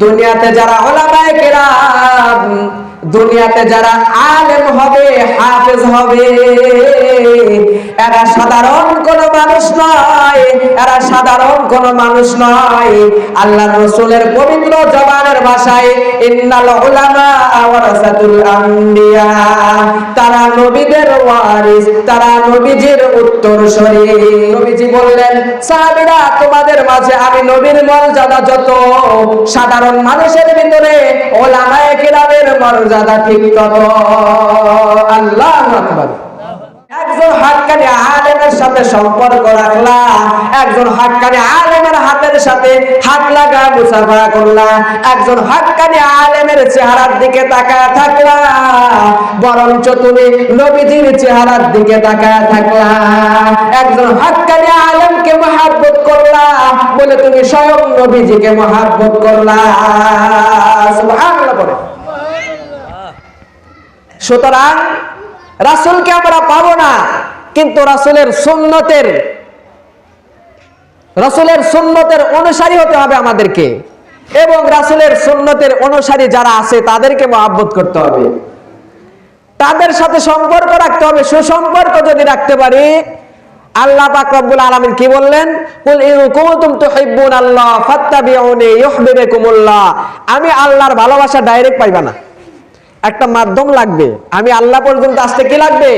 দুনিয়াতে যারা ওলামায়ে কেরাম দুনিয়াতে যারা আলেম হবে, হাফেজ হবে, এরা সাধারণ কোন মানুষ নয়, এরা সাধারণ কোন মানুষ নয়। আল্লাহ রসুলের পবিত্র জবানের ভাষায়, ইন্নাল উলামা ওয়ারাসাতুল আম্বিয়া তারা নবীদের ওয়ারিস, তারা নবীজির উত্তরসূরি নবীজি বললেন, সাহাবীরা, তোমাদের মাঝে আমি নবীর মর্যাদা যত, সাধারণ মানুষের ভিতরে ওলামায়ে কেরামের মর্যাদা ঠিক তত আল্লাহু একজন আলেমের সাথে সম্পর্ক রাখলা, একজন আলেমের হাতের সাথে করলা, একজন আলেমের চেহারার দিকে তাকায় থাকলা, বরঞ্চ তুমি নবীজির চেহারার দিকে তাকায় থাকলা। একজন হাক্কানি আলেমকে মহাব্বত করলা, বলে তুমি স্বয়ং নবীজিকে মহাব্বত করলা। সুবহানাল্লাহ বলে। সুতরাং রাসুলকে আমরা পাবো না, কিন্তু রাসুলের সুন্নতের রাসুলের সুন্নতের অনুসারী হতে হবে আমাদেরকে। এবং রাসুলের সুন্নতের অনুসারী যারা আছে, তাদেরকে মহাব্বত করতে হবে। তাদের সাথে সম্পর্ক রাখতে হবে, সুসম্পর্ক যদি রাখতে পারি, আল্লাহ পাক রব্বুল আলামিন কি বললেন? কুল ইন কুনতুম তুহিব্বুন আল্লাহ ফাত্তাবিউনি আমি আল্লাহর ভালোবাসা ডাইরেক্ট পাইবা না। একটা মাধ্যম লাগবে। আমি আল্লাহ পর্যন্ত আসতে কি লাগবে?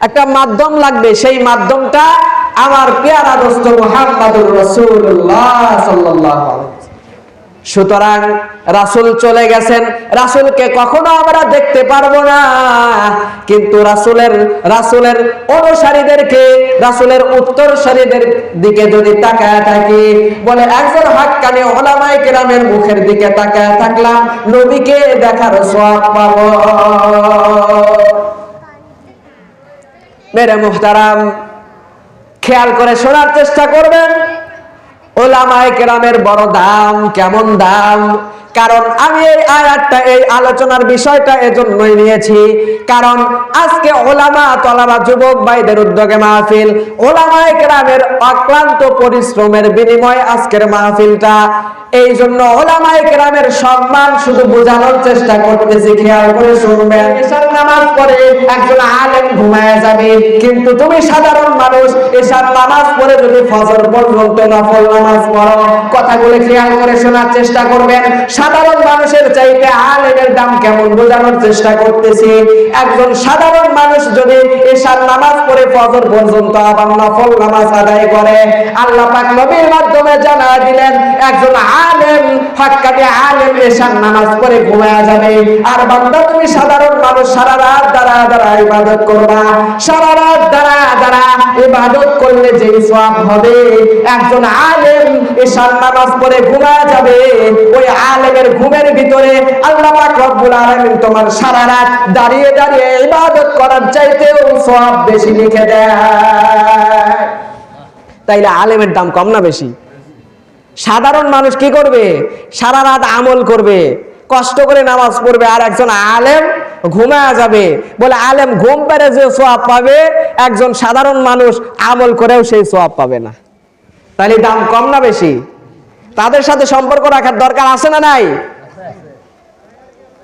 একটা মাধ্যম লাগবে। সেই মাধ্যমটা আমার পেয়ারা দোস্ত সুতরাং রাসূল চলে গেছেন। রাসুলকে কখনো আমরা দেখতে পারব না। কিন্তু রাসূলের রাসূলের অনুসারীদেরকে, রাসূলের উত্তরসূরিদের দিকে যদি তাকায় থাকি, বলে একজন হাক্কানি ওলামায়ে কেরামের মুখের দিকে তাকায় থাকলাম, নবীকে দেখার সব পাবো। মেরে মুহতারাম, খেয়াল করে শোনার চেষ্টা করবেন, ওলামায়ে কেরামের বড় দাম কেমন দাম? কারণ আমি এই আয়াতটা, এই আলোচনার বিষয়টা এজন্যই নিয়েছি। কারণ আজকে ওলামা, তলামা যুবক ভাইদের উদ্যোগে মাহফিল ওলামায়ে কেরামের অক্লান্ত পরিশ্রমের বিনিময়ে আজকের মাহফিলটা। এই জন্য ওলামায়ে কেরামের সম্মান শুধু বোঝানোর চেষ্টা করতেছি, খেয়াল করে শুনবেন। এশার নামাজ পড়ে একজন আলেম ঘুমায় যাবে, কিন্তু তুমি সাধারণ মানুষ এশার নামাজ পড়ে যদি ফজর পর্যন্ত নফল নামাজ পড়ো, কথাগুলো খেয়াল করে শোনার চেষ্টা করবেন। সাধারণ মানুষের চাইতে আলেমের দাম কেমন বোঝানোর চেষ্টা করতেছি। একজন সাধারণ মানুষ যদি এশার নামাজ পড়ে ফজর পর্যন্ত আবার নফল নামাজ আদায় করে, আল্লাহ পাক নবীর মাধ্যমে জানা দিলেন, একজন আলেম হাক্কানি আলেম এশার নামাজ পড়ে ঘুমায়া যাবে। আর বান্দা তুমি সাধারণ মানুষ, সারা রাত দ্বারা দ্বারা ইবাদত করবা। সারা রাত দ্বারা দ্বারা ইবাদত করলে যে সওয়াব হবে। একজন আলেম এশার নামাজ পড়ে ঘুমায়া যাবে, ওই আলেমের ঘুমের ভিতরে আল্লাহ পাক রব্বুল আলামিন তোমার সারা রাত দাঁড়িয়ে দাঁড়িয়ে ইবাদত করার চাইতেও সওয়াব বেশি লিখে দেয়। তাইলে আলেমের দাম কম না বেশি? সাধারণ মানুষ কি করবে? সারা রাত আমল করবে, কষ্ট করে নামাজ পড়বে, আর একজন আলেম ঘুমায়া যাবে। বলে আলেম ঘুম পেরে যে সোয়াব পাবে, একজন সাধারণ মানুষ আমল করেও সেই সোয়াব পাবে না। তাহলে দাম কম না বেশি? তাদের সাথে সম্পর্ক রাখার দরকার আছে না নাই?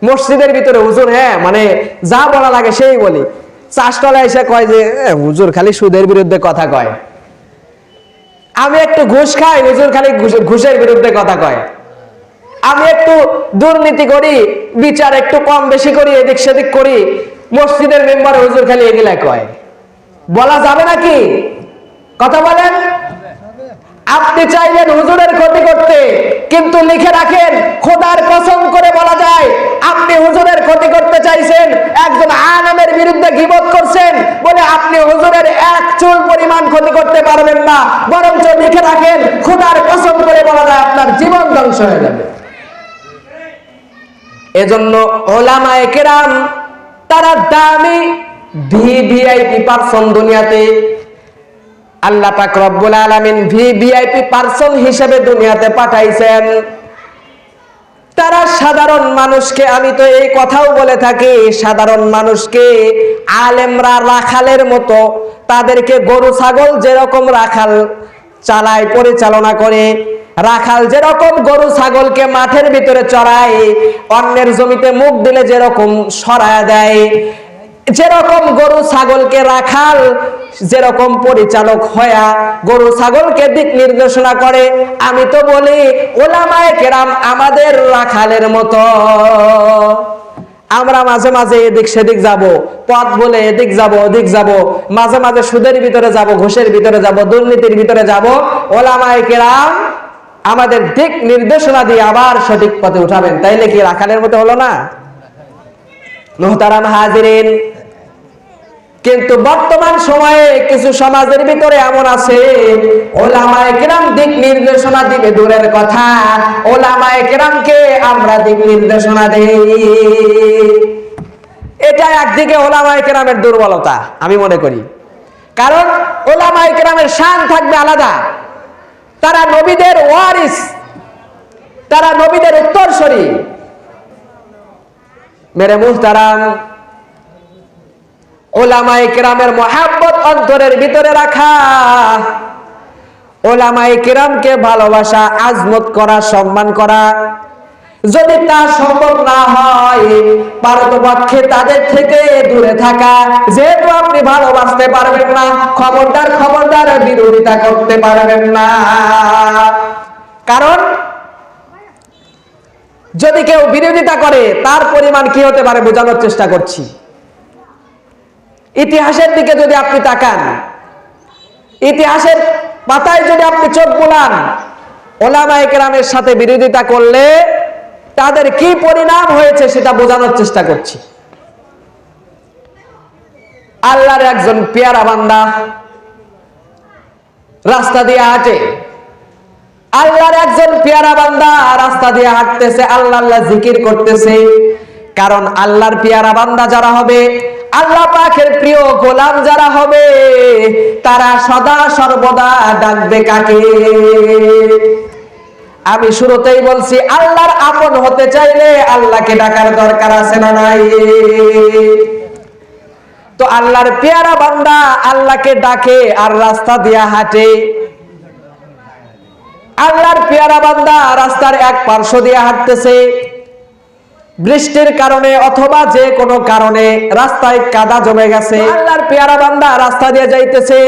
মসজিদের ভিতরে হুজুর হ্যাঁ মানে যা বলা লাগে সেই বলি। চাষতলা এসে কয় যে হুজুর খালি সুদের বিরুদ্ধে কথা কয়। আমি একটু ঘুষ খাই, হুজুর খালি ঘুষের বিরুদ্ধে কথা কয়। আমি একটু দুর্নীতি করি, বিচার একটু কম বেশি করি, এদিক সেদিক করি, মসজিদের মেম্বার হুজুর খালি এগুলা কয়। বলা যাবে নাকি? কথা বলেন। আপনি চাইলেন হুজুরের ক্ষতি করতে, কিন্তু লিখে রাখেন, খোদার কসম করে বলা যায়, আপনি হুজুরের ক্ষতি করতে চাইছেন, একজন আনামের বিরুদ্ধে গিবত করছেন, বলে আপনি হুজুরের এক চুল পরিমাণ ক্ষতি করতে পারবেন না। বরঞ্চ লিখে রাখেন, খোদার কসম করে বলা যায়, আপনার জীবন ধ্বংস হয়ে যাবে। এজন্য ওলামায়ে কেরাম, তারা দামি ভিভিআইপি পার্সন দুনিয়াতে আল্লাহ পাক রব্বুল আলামিন ভিভিআইপি পার্সন হিসেবে দুনিয়াতে পাঠাইছেন। তারা সাধারণ মানুষকে, আমি তো এই কথাও বলে থাকি, সাধারণ মানুষকে আলেমরা রাখালের মতো, তাদেরকে গরু, ছাগল যেরকম রাখাল চালায়, পরিচালনা করে, রাখাল যেরকম গরু, ছাগলকে মাঠের ভিতরে চড়ায়, অন্যের জমিতে মুখ দিলে যেরকম সরায় দেয়, যেরকম গরু, ছাগলকে রাখাল যেরকম পরিচালক হয়া গরু ছাগলকে দিক নির্দেশনা করে, আমি তো বলি, ওলামায়ে কেরাম আমাদের রাখালের মতো। আমরা মাঝে মাঝে এদিক সেদিক যাব, পথ বলে এদিক যাব, ওদিক যাব, মাঝে মাঝে সুদের ভিতরে যাব, ঘুষের ভিতরে যাব, দুর্নীতির ভিতরে যাব। ওলামায় কেরাম আমাদের দিক নির্দেশনা দিয়ে আবার সঠিক পথে উঠাবেন। তাইলে কি রাখালের মতো হলো না? মোহতারাম হাজিরিন কিন্তু বর্তমান সময়ে কিছু সমাজের ভিতরে এমন আছে, ওলামায়ে কেরাম দিক নির্দেশনা দিবে, দূরের কথা। ওলামায়ে কেরামকে আমরা দিক নির্দেশনা দেই। এটা একদিকে ওলামায়ে কেরামের দুর্বলতা, আমি মনে করি। কারণ ওলামায়ে কেরামের শান থাকবে আলাদা। তারা নবীদের ওয়ারিস, তারা নবীদের উত্তরসূরি। মেরে মুহতারাম ওলামায়ে কেরামের মহাব্বত অন্তরের ভিতরে রাখা। ভালোবাসা, আজমত করা, সম্মান করা। যদি তা সম্ভব না হয়, পারতপক্ষে তাদের থেকে দূরে থাকা। যেহেতু আপনি ভালোবাসতে পারবেন না, খবরদার খবরদার বিরোধিতা করতে পারবেন না। কারণ, যদি কেউ বিরোধিতা করে, তার পরিমাণ কি হতে পারে বোঝানোর চেষ্টা করছি। ইতিহাসের দিকে যদি আপনি তাকান, ইতিহাসের পাতায় যদি আপনি চোখ বুলান, ওলামায়ে কেরামের সাথে বিরোধিতা করলে তাদের কি পরিণাম হয়েছে সেটা বোঝানোর চেষ্টা করছি। আল্লাহর একজন পেয়ারা বান্দা রাস্তা দিয়ে হাঁটে। আল্লাহর একজন পেয়ারা বান্দা রাস্তা দিয়ে হাঁটতেছে, আল্লাহ আল্লাহ জিকির করতেছে। কারণ আল্লাহর পেয়ারা বান্দা যারা হবে আল্লাহ পাকের প্রিয় গোলাম যারা হবে, তারা সদা সর্বদা ডাকবে কাকে? আমি শুরুতেই বলছি, আল্লাহর আপন হতে চাইলে আল্লাহকে ডাকার দরকার আছে না নাই? তো আল্লাহর পেয়ারা বান্দা আল্লাহকে ডাকে আর রাস্তা দিয়া হাঁটে। আল্লাহর পেয়ারা বান্দা রাস্তার এক পার্শ্ব দিয়ে হাঁটতেছে। বৃষ্টির কারণে অথবা যে কোনো কারণে রাস্তায় কাদা জমে গেছে। আল্লাহর পেয়ারা বান্দা রাস্তা দিয়ে যাইতেছে।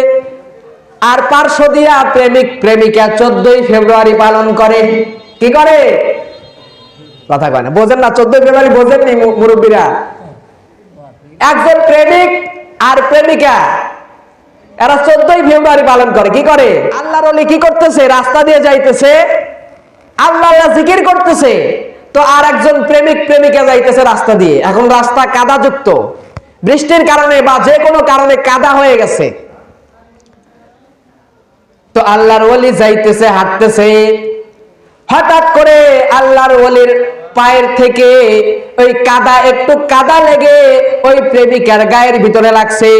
আর পার্শ্ব দিয়া প্রেমিক, প্রেমিকা চোদ্দই ফেব্রুয়ারি পালন করে। কি করে? কথা কয় না, বোঝেন না, চোদ্দই ফেব্রুয়ারি বোঝেননি মুরব্বীরা। একজন প্রেমিক আর প্রেমিকা, এরা চোদ্দই ফেব্রুয়ারি পালন করে। কি করে? আল্লাহর কি করতেছে? রাস্তা দিয়ে যাইতেছে। আল্লাহ জিকির করতেছে। তো আর একজন প্রেমিক প্রেমিকা যাইতেছে রাস্তা দিয়ে। এখন রাস্তা কাদাযুক্ত। বৃষ্টির কারণে বা যে কোনো কারণে কাদা হয়ে গেছে। তো আল্লাহর ওলি যাইতেছে, হাঁটতেছে। হঠাৎ করে আল্লাহর ওলির পায়ের থেকে ওই কাদা, একটু কাদা লেগে ওই প্রেমিকার গায়ের ভিতরে লাগছে,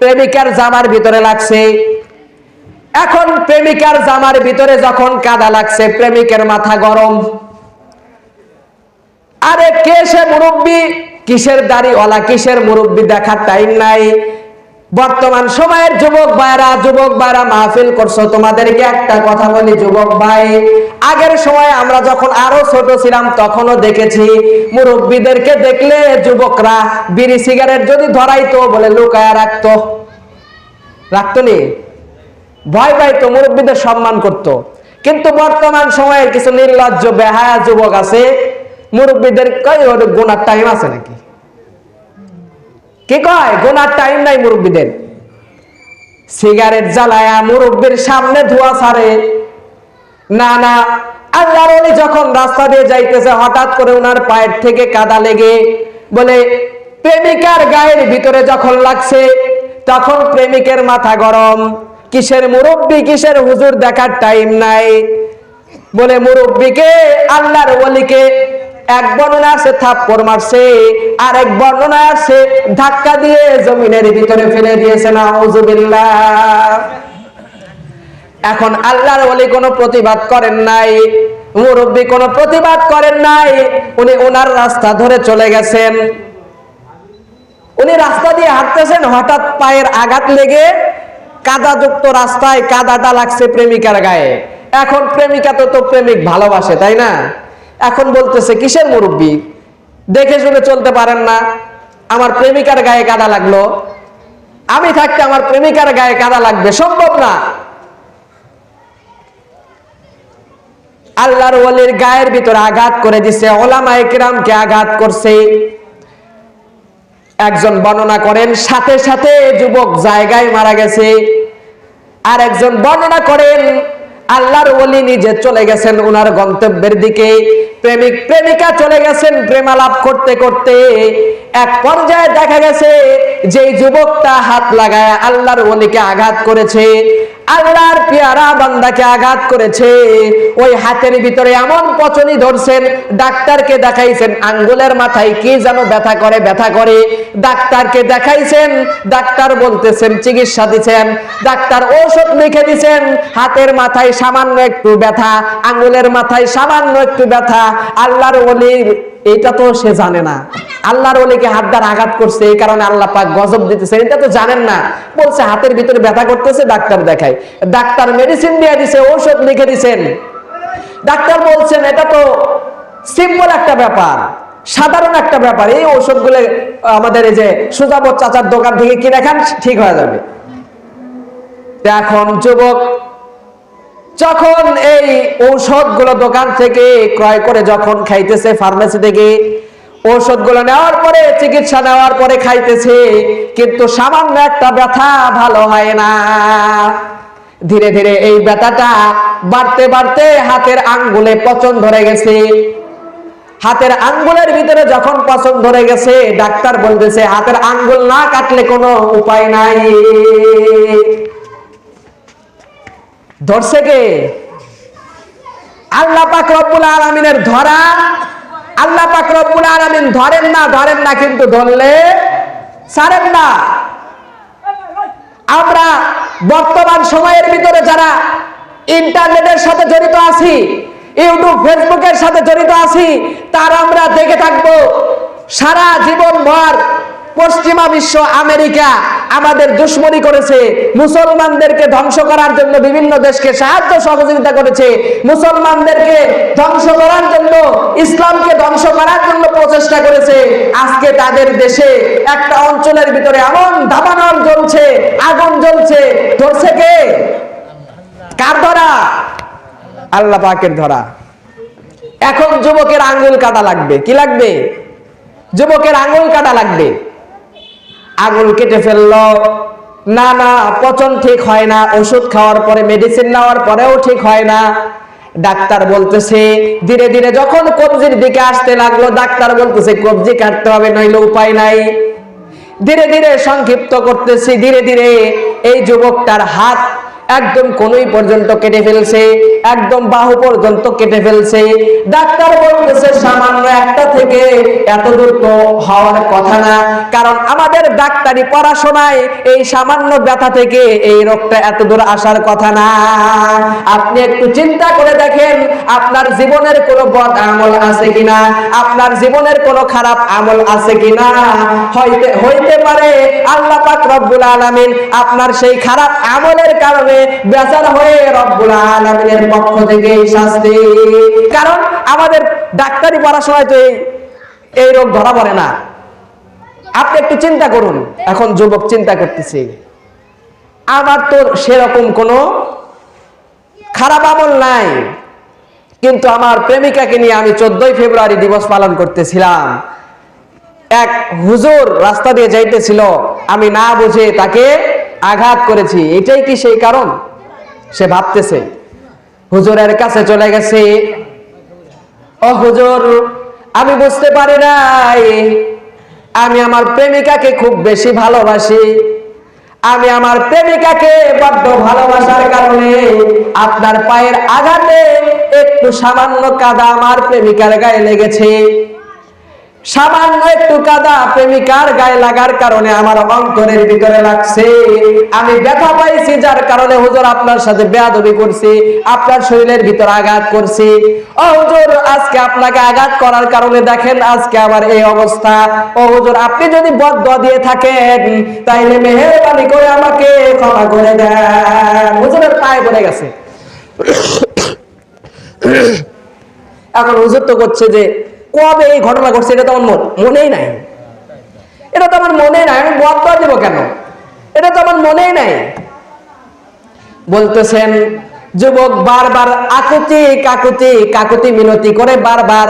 প্রেমিকার জামার ভিতরে লাগছে। এখন প্রেমিকার জামার ভিতরে যখন কাদা লাগছে, প্রেমিকের মাথা গরম। আরে কে সে মুরব্বী? কিসের দাড়িওয়ালা, কিসের মুরব্বী দেখার টাইম নাই। বর্তমান সময়ের যুবক ভাইরা যুবক ভাইরা মাহফিল করছ, তোমাদেরকে একটা কথা বলি, যুবক ভাই। আগের সময় আমরা যখন আরও ছোট ছিলাম, তখনও দেখেছি মুরব্বীদেরকে দেখলে যুবকরা বিড়ি সিগারেট যদি ধরাইতো, বলে লুকায়া রাখতো। রাখতো নি? ভয় পাইতো, মুরব্বীদের সম্মান করত। কিন্তু বর্তমান সময়ের কিছু নির্লজ্জ, বেহায়া যুবক আছে মুরব্বীদের কয় ওর গোনার টাইম আছে নাকি? কি কয়? গোনার টাইম নাই মুরব্বীদের। সিগারেট জ্বালায়া মুরব্বীর সামনে ধোয়া ছাড়ে। না না, আল্লাহর ওলি যখন রাস্তা দিয়ে যাইতেছে, হঠাৎ করে ওনার পায়ের থেকে কাদা লেগে বলে, প্রেমিকার গায়ের ভিতরে যখন লাগছে, তখন প্রেমিকের মাথা গরম। কিসের মুরব্বী, কিসের হুজুর দেখার টাইম নাই? বলে, মুরব্বীকে, আল্লাহর ওলিকে এক বর্ণনা আছে, থাপ্পড় মারছে আর এক বর্ণনা আছে, ধাক্কা দিয়ে জমিনের ভিতরে ফেলে দিয়েছে না এখন আল্লাহর ওলি কোনো প্রতিবাদ করেন নাই, মুরব্বী কোনো প্রতিবাদ করেন নাই, উনি ওনার রাস্তা ধরে চলে গেছেন। উনি রাস্তা দিয়ে হাঁটতেছেন, হঠাৎ পায়ের আঘাত লেগে কাদাযুক্ত রাস্তায় কাদাটা লাগছে প্রেমিকার গায়ে। এখন প্রেমিকা তো তো প্রেমিক ভালোবাসে, তাই না? এখন বলতেছে, কিসের মুরব্বী? দেখে শুনে চলতে পারেন না। আমার প্রেমিকার গায়ে কাদা লাগল। আমি থাকতে আমার প্রেমিকার গায়ে কাদা লাগবে। সম্ভব না। আল্লাহর ওলির গায়ের ভিতরে আঘাত করে দিছে, ওলামা একরামকে আঘাত করছে। একজন বর্ণনা করেন, সাথে সাথে যুবক জায়গায় মারা গেছে। আর একজন বর্ণনা করেন আল্লাহর ওলি নিজে চলে গেছেন ওনার গন্তব্যের দিকে। প্রেমিক, প্রেমিকা চলে গেছেন প্রেমালাপ করতে করতে। এক পর্যায়ে দেখা গেছে যে যুবকটা হাত লাগায় আল্লাহর ওলিকে আঘাত করেছে। আল্লাহর পেয়ারা বান্দাকে আঘাত করেছে। ওই হাতের ভিতরে এমন পচনি ধরছেন, ডাক্তারকে দেখাইছেন, আঙ্গুলের মাথায় কি যেন ব্যথা করে ব্যথা করে। ডাক্তারকে দেখাইছেন, ডাক্তার বলতেছেন, চিকিৎসা দিচ্ছেন ডাক্তার ঔষধ লিখে দিছেন, হাতের মাথায় সামান্য একটু ব্যথা, আঙ্গুলের মাথায় সামান্য একটু ব্যথা। আল্লাহর ওলির এটা তো সে জানে না। আল্লাহর ওলিকে হাত দ্বার আঘাত করছে, এই কারণে আল্লাহ পাক গজব দিতেছে। এটা তো জানেন না। বলছে, হাতের ভিতরে ব্যথা করতেছে, ডাক্তার দেখায়। ডাক্তার মেডিসিন দিয়ে দিছে, ঔষধ লিখে দিছেন। ডাক্তার বলছেন, এটা তো সিম্পল একটা ব্যাপার, সাধারণ একটা ব্যাপার। এই ঔষধগুলো, আমাদের এই যে সুজাবত চাচার দোকান থেকে কিনে খান, ঠিক হয়ে যাবে। এখন যুবক যখন এই ঔষধগুলো দোকান থেকে ক্রয় করে যখন খাইতেছে ফার্মেসি থেকে, ঔষধগুলো নেওয়ার পরে, চিকিৎসা নেওয়ার পরে খাইতেছে, কিন্তু সামান্য একটা ব্যথা ভালো হয় না। ধীরে ধীরে এই ব্যথাটা বাড়তে বাড়তে হাতের আঙ্গুলে পচন ধরে গেছে। হাতের আঙ্গুলের ভিতরে যখন পচন ধরে গেছে, ডাক্তার বলতেছে, হাতের আঙ্গুল না কাটলে কোনো উপায় নাই। ধরছে কে? আল্লাহ পাক রব্বুল আলামিনের ধরা, আল্লাহ পাক রব্বুল আলামিন ধরেন না ধরেন না কিন্তু ধরলে ছাড়েন না। আমরা বর্তমান সময়ের ভিতরে যারা ইন্টারনেটের সাথে জড়িত আছি, ইউটিউব, ফেসবুকের সাথে জড়িত আছি, তার আমরা দেখে থাকব, সারা জীবন ভর পশ্চিমা বিশ্ব আমেরিকা আমাদের দুশ্মনী করেছে, মুসলমানদেরকে ধ্বংস করার জন্য বিভিন্ন দেশকে সাহায্য সহযোগিতা করেছে, মুসলমানদেরকে ধ্বংস করার জন্য, ইসলামকে ধ্বংস করার জন্য প্রচেষ্টা করেছে। আজকে তাদের দেশে একটা অঞ্চলের ভিতরে এমন দাবানল জ্বলছে, আগুন জ্বলছে, ধরছে কে? কার ধরা? আল্লাহ পাকের ধরা। এখন যুবকের আঙ্গুল কাটা লাগবে, কি লাগবে? যুবকের আঙ্গুল কাটা লাগবে। আঙুল কেটে ফেলল। না না, পচন ঠিক হয় না, ওষুধ খাওয়ার পরে মেডিসিন নেওয়ার পরেও ঠিক হয় না। ডাক্তার বলতেছে, ধীরে ধীরে যখন কবজির দিকে আসতে লাগল, ডাক্তার বলতেছে, কবজি কাটতে হবে, নইলে উপায় নাই। ধীরে ধীরে সংক্ষিপ্ত করতেছি, ধীরে ধীরে এই যুবকটার হাত একদম কোনই পর্যন্ত কেটে ফেলছে, একদম বাহু পর্যন্ত কেটে ফেলছে। ডাক্তার বলতেছে, সামান্য একটা থেকে এত দূর তো হওয়ার কথা না। কারণ আমাদের ডাক্তারি পড়াশোনায় এই সামান্য ব্যথা থেকে এই রোগটা এত দূর আসার কথা না। আপনি একটু চিন্তা করে দেখেন, আপনার জীবনের কোনো বদ আমল আছে কিনা, আপনার জীবনের কোনো খারাপ আমল আছে কিনা। হইতে হইতে পারে, আল্লাহ পাক রব্বুল আলামিন আপনার সেই খারাপ আমলের কারণে বেচার হয়ে রব্বুল আলামিনের পক্ষ থেকে শাস্তি। কারণ আমাদের ডাক্তারি পড়াশোনায় তো এই এই রোগ ধরা পড়ে না। আপনি একটু চিন্তা করুন, এখন যুবক চিন্তা করতেছে। আমার তো সেরকম কোনো খারাপ আমল নাই, কিন্তু আমার প্রেমিকাকে নিয়ে আমি চোদ্দই ফেব্রুয়ারি দিবস পালন করতেছিলাম। এক হুজুর রাস্তা দিয়ে যাইতেছিল, আমি না বুঝে তাকে আঘাত করেছি। এটাই কি সেই কারণ? সে ভাবতেছে, হুজুরের কাছে চলে গেছে। ও হুজুর, আমি বুঝতে পারি নাই। আমি আমার প্রেমিকাকে খুব বেশি ভালোবাসি। আমি আমার প্রেমিকাকে বড্ড ভালোবাসার কারণে আপনার পায়ের আঘাতে একটু সামান্য কাদা আমার প্রেমিকার গায়ে লেগেছে। সামান্য একটু কাদা প্রেমিকার গায়ে লাগার কারণে আমার অন্তরের ভিতরে লাগছে। আমি ব্যথা পাইছি, যার কারণে হুজুর আপনার সাথে বেয়াদবি করছি, আপনার শরীরের ভিতর আঘাত করছি। ও হুজুর, আজকে আপনাকে আঘাত করার কারণে দেখেন আজকে আমার এই অবস্থা। ও হুজুর, আপনি যদি বদ্ধ দিয়ে থাকেন, তাইলে মেহেরবানি করে আমাকে ক্ষমা করে দেন। হুজুরের পায়ে পড়ে গেছে। এখন হুজুর তো করছে যে কবে এই ঘটনা ঘটছে এটা তো আমার মনেই নাই। এটা তো আমার মনেই নাই, আমি বদয়া দেবো কেন? এটা তো আমার মনেই নাই। বলতেছেন, যুবক বারবার আকুতি কাকুতি কাকুতি মিনতি করে বারবার।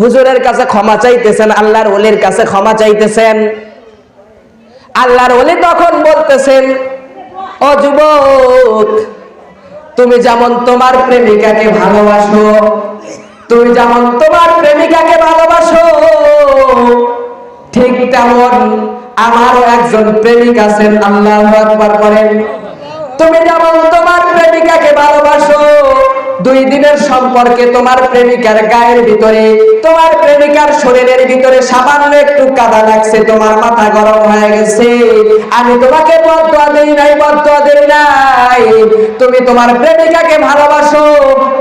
হুজুরের কাছে ক্ষমা চাইতেছেন, আল্লাহর ওলির কাছে ক্ষমা চাইতেছেন। আল্লাহর ওলি তখন বলতেছেন, ও যুবক, তুমি যেমন তোমার প্রেমিকাকে ভালোবাসো তুমি যেমন তোমার প্রেমিকাকে ভালোবাসো, ঠিক তেমন আমারও একজন প্রেমিক আছেন, আল্লাহ করেন তুমি যেমন তোমার প্রেমিকাকে ভালোবাসো দুই দিনের সম্পর্কে তোমার প্রেমিকার গায়ের ভিতরে, তোমার প্রেমিকার শরীরের ভিতরে সামান্য একটু কাদা লাগছে, তোমার মাথা গরম হয়ে গেছে। আমি তোমাকে বদয়া দেই নাই বদয়া দেই নাই। তুমি তোমার প্রেমিকাকে ভালোবাসো,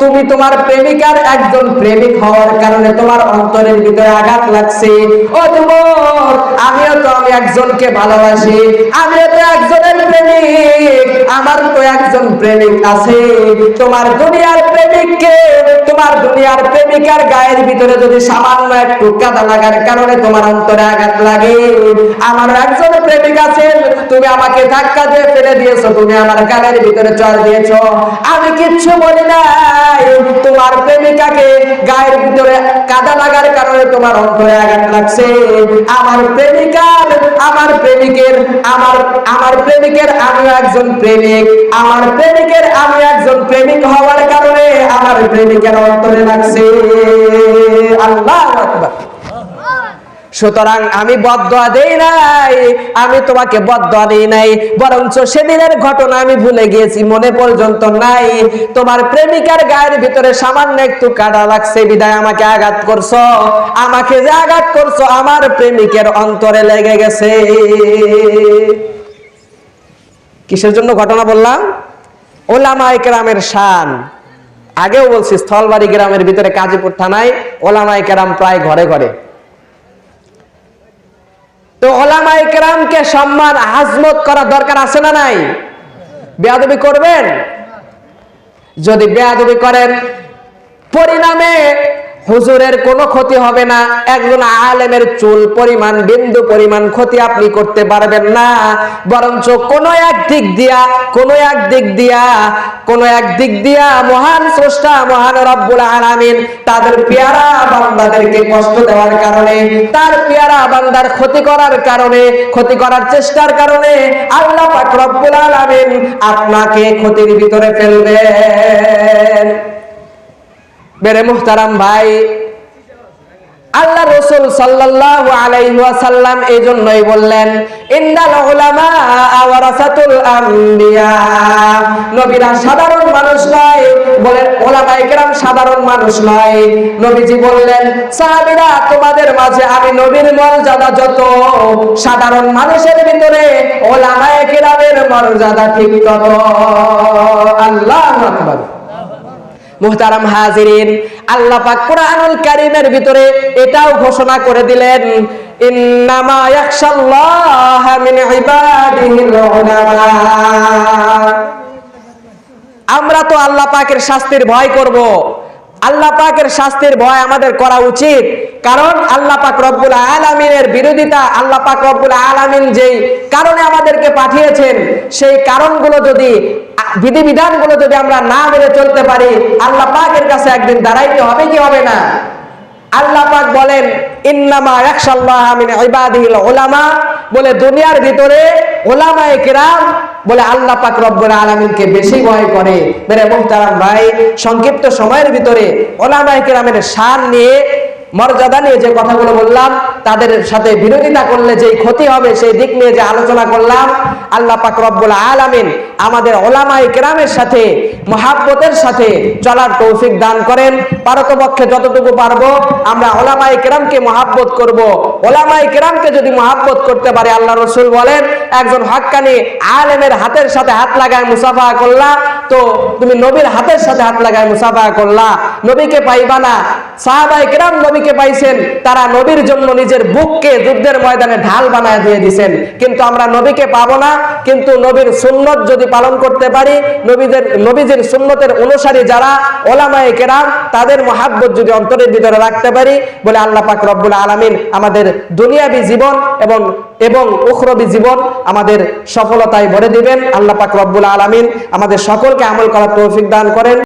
তুমি তোমার প্রেমিকার একজন প্রেমিক হওয়ার কারণে তোমার অন্তরের ভিতরে আঘাত লাগছে। ও যুবক, আমিও তো আমি একজনকে ভালোবাসি, আমিও তো একজনের প্রেমিক আমার তো একজন প্রেমিক আছে। তোমার দুনিয়ার প্রেমিককে তোমার দুনিয়ার প্রেমিকার গায়ের ভিতরে যদি সামান্য একটু কাদা লাগার কারণে তোমার অন্তরে আঘাত লাগে। আমার একজন প্রেমিক আছেন, তুমি আমাকে ধাক্কা দিয়ে ফেলে দিয়েছ, তুমি আমার ভিতরে দিয়েছ। আমি কিচ্ছু বলি নাই, তোমার প্রেমিকাকে গায়ের ভিতরে কাদা লাগার কারণে তোমার অন্তরে আঘাত লাগছে। আমার প্রেমিকার, আমার প্রেমিকের, আমার আমার প্রেমিকের আমিও একজন প্রেমিক। আমার প্রেমিকের আমি একজন প্রেমিক হওয়ার কারণে আমার প্রেমিকের অন্তরে লাগছে আল্লাহ সুতরাং আমি বদয়া দেই নাই, আমি তোমাকে বদয়া দেই নাই, বরঞ্চ সেদিনের ঘটনা আমি ভুলে গিয়েছি, মনে পর্যন্ত নাই। তোমার প্রেমিকার গায়ের ভিতরে সামান্য একটু কাটা লাগছে, বিদায় আমাকে আঘাত করছ। আমাকে যে আঘাত করছ, আমার প্রেমিকের অন্তরে লেগে গেছে। কিসের জন্য ঘটনা বললাম? ওলামা একরামের শান। আগেও বলছি, স্থলবাড়ি গ্রামের ভিতরে কাজীপুর থানায় ওলামাই কেরাম প্রায় ঘরে ঘরে। তো ওলামাই কেরামকে সম্মান হাজমত করা দরকার আছে না নাই? বেয়াদবি করবেন? যদি বেয়াদবি করেন, পরিণামে হুজুরের কোনো ক্ষতি হবে না। একজন আলেমের চুল পরিমাণ, বিন্দু পরিমাণ ক্ষতি আপনি করতে পারবেন না। বরঞ্চ কোনো এক দিক দিয়া, কোনো এক দিক দিয়া, কোনো এক দিক দিয়া মহান স্রষ্টা, মহান রব্বুল আলামিন তাদের পেয়ারা বান্দাদেরকে কষ্ট দেওয়ার কারণে, তার পেয়ারা বান্দার ক্ষতি করার কারণে, ক্ষতি করার চেষ্টার কারণে আল্লাহ পাক রব্বুল আলামিন আপনাকে ক্ষতির ভিতরে ফেলবেন। বেরে মুহতারাম ভাই। আল্লাহ রসুল সাল্লাল্লাহু আলাইহি ওয়াসাল্লাম এই জন্যই বললেন ইন্দাল উলামা ওয়ারাসাতুল আম্বিয়া। নবীরা সাধারণ মানুষ নয় বলেন ওলামায়ে কেরাম সাধারণ মানুষ নয়। নবীজি বললেন, সাহাবীরা, তোমাদের মাঝে আমি নবীর মর্যাদা যত, সাধারণ মানুষের ভিতরে ওলামায়ে কেরামের মর্যাদা ঠিক তত। আল্লাহু আকবার। মুহতারাম হাজিরিন। আল্লাহ পাক কোরআনুল কারীমের ভিতরে এটাও ঘোষণা করে দিলেন, ইন্নামা ইয়াখশাল্লাহ মিন ইবাদিহিল উলামা। আমরা তো আল্লাহ পাকের শাস্তির ভয় করব। আল্লাহ পাকের শাস্তির ভয় আমাদের করা উচিত। কারণ আল্লাহ পাক রব্বুল আলামিনের বিরোধিতা আল্লাহ পাক রব্বুল আলামিন যেই কারণে আমাদেরকে পাঠিয়েছেন, সেই কারণগুলো যদি বিধিবিধানগুলো যদি আমরা না মেনে চলতে পারি, আল্লাহ পাকের কাছে একদিন দাঁড়াইতে হবে কি হবে না? আল্লাহ পাক বলেন, ইন্নামা ইয়াখশাল্লাহ মিন ইবাদিহিল উলামা বলে দুনিয়ার ভিতরে ওলামায়ে কেরাম বলে আল্লাহ পাক রব্বুল আলামিনকে বেশি ভয় করে। মেরে মুহতারাম ভাই, সংক্ষিপ্ত সময়ের ভিতরে ওলামায়ে কেরামের শান নিয়ে মর্যাদা নিয়ে যে কথাগুলো বললাম, তাদের সাথে বিরোধিতা করলে যে ক্ষতি হবে, সেই দিক নিয়ে যে আলোচনা করলাম, আল্লাহ পাক রব্বুল আলামিন আমাদের ওলামায়ে কেরামের সাথে, মহাব্বতের সাথে চলার তৌফিক দান করেন। পারতপক্ষে যতটুকু পারব, আমরা ওলামায়ে কেরামকে মহাব্বত করব। ওলামায়ে কেরামকে যদি মহাব্বত করতে পারে, আল্লাহ রসুল বলেন, একজন হাক্কানি আলেমের হাতের সাথে হাত লাগায় মুসাফা করলাম তো তুমি নবীর হাতের সাথে হাত লাগায় মুসাফা করলা, নবীকে পাইবা না। সাহাবাই কেরাম নবীকে পাইছেন, তারা নবীর জন্য নিজের বুককে যুদ্ধের ময়দানে ঢাল বানায় দিয়ে দিছেন। কিন্তু আমরা নবীকে পাবো না, কিন্তু নবীর সুন্নত যদি পালন করতে পারি, নবীদের, নবীজির সুন্নতের অনুসারী যারা, ওলামায়ে কেরাম, তাদের মহাব্বত যদি অন্তরের ভিতরে রাখতে পারি, বলে আল্লাহ পাক রব্বুল আলামিন আমাদের দুনিয়াবী জীবন এবং এবং উখরবি জীবন আমাদের সফলতায় ভরে দিবেন। আল্লাহ পাক রব্বুল আলমিন আমাদের সকলকে আমল করার তৌফিক দান করেন।